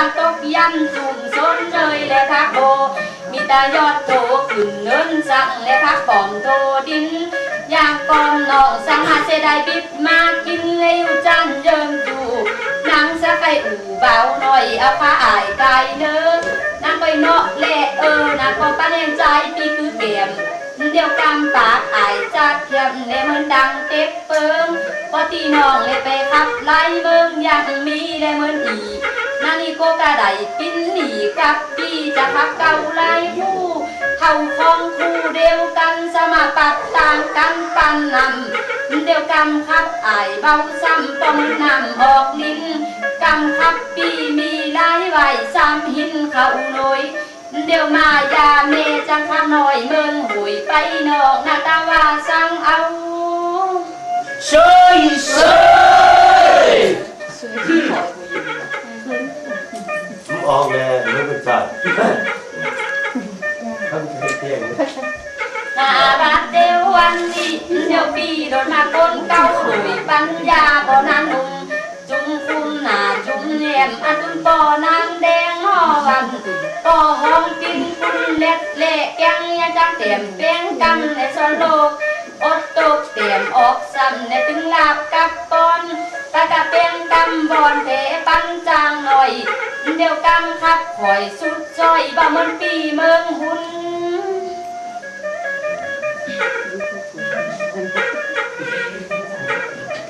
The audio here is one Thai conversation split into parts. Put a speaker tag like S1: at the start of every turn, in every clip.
S1: จังตกยันจุ่มซนเลยและพักโบมีตายอดโตขึ้นเนินสั่งและพักปอมโตดินอย่างกอมนองสังหาเสดายบิดมากินเลยอยู่จันเยิมจูนางสะไกอู่เบาหน่อยเอาผ้าอายไกลเด้อนางไปเนาะแหละเออนางก็ป้าแนงใจปีคือเกมเดียวกำปากอายจัดเทียมในมันดังเต็บเปิงพอตีน้องเลยไปขับไล่เบิ่งยังมีได้เหมือนอี นานี่โกกระไดปิ้นหนีกับปีจะพักเก่าไล่ผู้เข้าคองคู่เดียวกันสมาปัดต่างกันปันนำเดียวกำขับอายเบาซ้ำต้องนำออกลิ้นกำขับปีมีลายไหวซ้ำหินเขาหน่อยเดี๋ยวมายาเมจังคำหน่อยเมืองหุยไปนอกหน้าตาว่าสั่งเอา
S2: เชยเชย
S3: ผม ออกเลยไม่เป็นจัดทำเที่ยง
S1: นาบัดเดววันนี้เดี๋ยวปีโดนมาคนเก่าหลุยปัญญาบ่นางนุ่มจุ้มคุณหนาจุ้มแหมอันจุ้มปอนางแดงหอวันปอหอมกินคุณเล็ดเละแกงยาจักเต็มเป้งกันในสโลกอ ดตกเตรียมออกซ้ำในถึงลาบกับปอนตากะเป็นกำบอนเพปันจางหน่อย เดียวกำคับข่อยสุดซอยบ่มือนปีเมืองหุ่น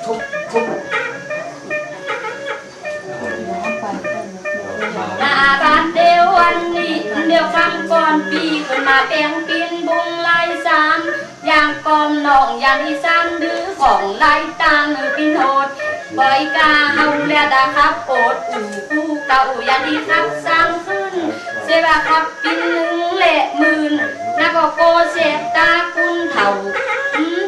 S2: ทุบทุบ
S1: นาบ้านเดียววันนี้เดียวคำก่อนปีขึ้นมาเปียงปีนบุง อย่างกอมหนองย่างอีสานดื้อของลายตางเอพี่โนดปล่อยกาเฮาเลียดาครับโอดอู่คู่เก่าย่างที่ครับสร้างขึ้น เสวาครับกินหนึ่งเละหมื่นนักก็โกเสตาคุณเถ่า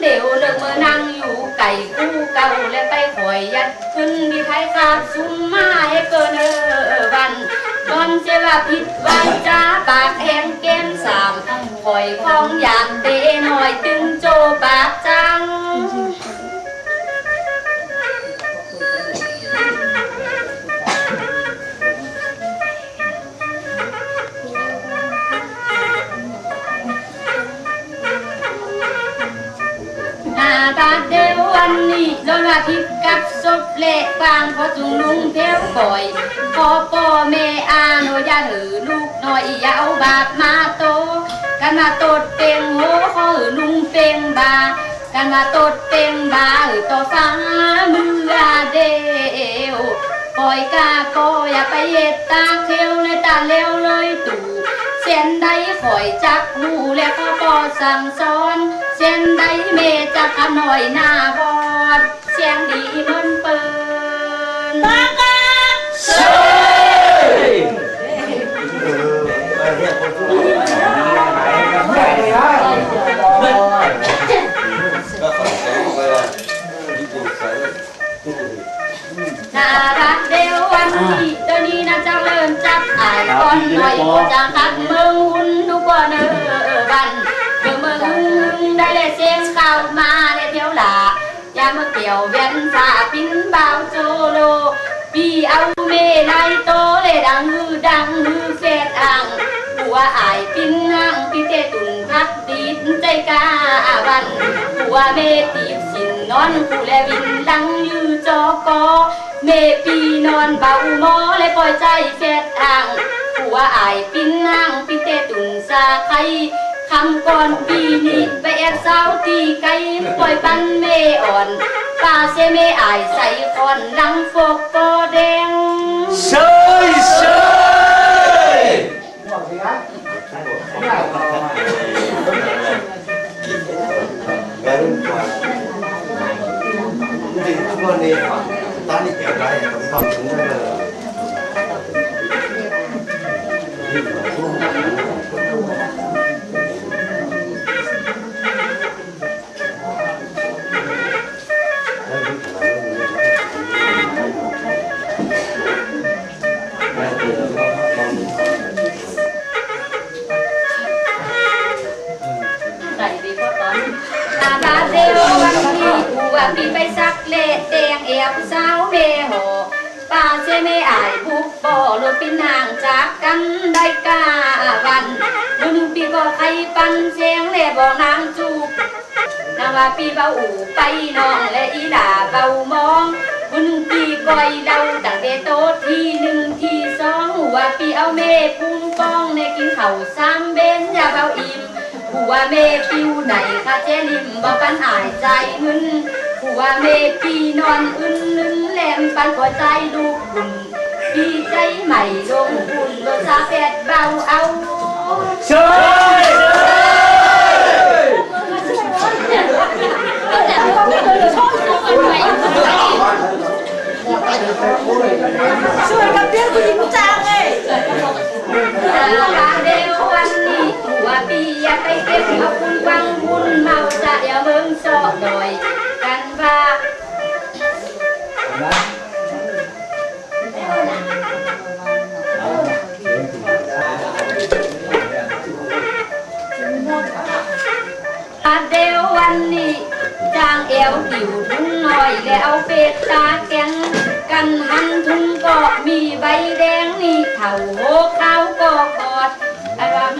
S1: เดี๋ยวเลิกเมื่อนั่งอยู่ไก่คู่เก่าและไปข่อยยัดขึ้นมีไผขาดซุ่มมาให้เกินเออวันตอนเสว่าผิดวันจ้าปากแห้งแก้มสามข่อยของอยางเตหน่อยตึง โจปากจังหน้าตาเดววันนี้โดนว่าทิพย์กับศพเละ กันมาตดเต็งโหเขาหือลุงเต็งบา กันมาตดเต็งบาหือต่อฟ้ามือเดียวปล่อยกาก็อย่าไปเย็ดตาเขียวในตาเลี้ยวเลยตู่เส้นใดข่อยจักหูและก็ก็สั่งสอนเส้นใดเมจักขหน่อยหน้าบอดเสียงดีมือนเปิน
S3: ก่อน
S1: หน่อยโอจะคัดเมืองหุ่นทุกคนเออบันเมืองเมืองได้เลยเสียงเข้ามาเลยเที่ยวหลาอย่ามาเกี่ยวเวียนฝ่าปิ้นเบาโจโลปีเอาเมไลโตเลยดังฮือดังฮือเฟดอ่างหัวอายปิ้นห่างพี่เตตุนพักดีดใจกาวันหัวเมตีบสินนอนผู้แลวินลังยือจอ กอเมปีนอนเบาหมอเลยปล่อยใจเฟดอ่างหัวอายปิ้นห่างพี่เตตุนสาไคคำก่อนปีนี้ไปแอบสาวตีไก่ปล่อยปันเมอ่อนป้าเสเมอายใส่คอนลังฟกกอแดง
S2: เชยเชย
S3: งั้น จริงทุกคนนี่ตอนนี้เก็บ
S1: ปีไปซักเละแดงเอวสาวเมโหป้าว่าเสียไม่อายบุกบ่อรถเป็นนางจากกันได้กาวันหนึ่งปีก็ใครปันเสียงและบอนางจูบนางว่าปีเบาอู่ไปน้องและอีหลาเบามองวันหนึ่งปีก้อยเดาตั้งแต่โตทีหนึ่งทีสองหัวปีเอาเมพุงป้องในกินเข้าวสามเบนอย่าเบาอิ่มผัวเมปิวไหนคะเจลิมบอกปันอายใจมึน ผัวเมปีนอนอึนลึนแหลมปันหัวใจลูกบุญปีใจใหม่ลงบุญรสชาแปดเบาเอา
S2: เชิญ
S1: แต่ก็ไม่เคย
S4: เป็
S1: ดตาแกงกันหันทุงก็มีใบแดงนี่เข่าโหขาวก็กอดอารม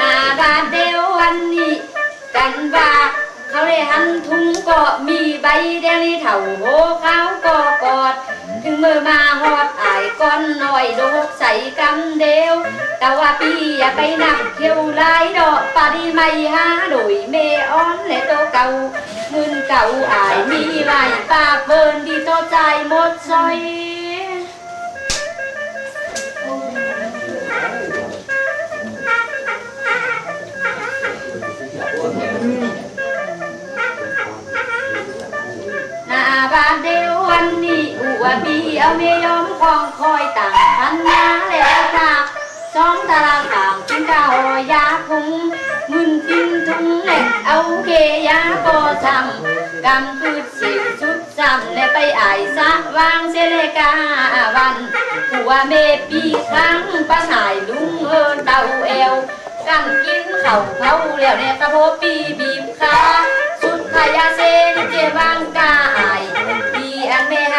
S1: อาบาเดววันนี้กันบ่าเขาเลยหันทุงก็มีใบแดงนี่เข่าโหขาวก็กอด ถึงมือมาหอดอายก้อนหน่อยโดกใส่กำเดียวแต่ว่าปีอย่าไปหนักเขียวหลายดอกปาดีไม่หาโดยเมอ้อนและโตเก่าเงินเก่าอายมีไว้ปากเบินดีโตใจหมดซอยหน้าบ้านเดียว วันนี้อุวปีเอาเมยอมคองคอยต่างพันนาแล้วค่ะสองตารางต่างกินข้าวยาพุงมึนกินทุงเล็กเอาเกยาโกทำกำพืชสิสุดจำและไปอายสะวางเสเลกาวันผัวเมปีครั้งป้าหายลุงเอินเต่าเอวกันกินเข่าเขาแล้วเนี่ยกระโพปีบีบขาสุดพยาเซนเจวังกาอาย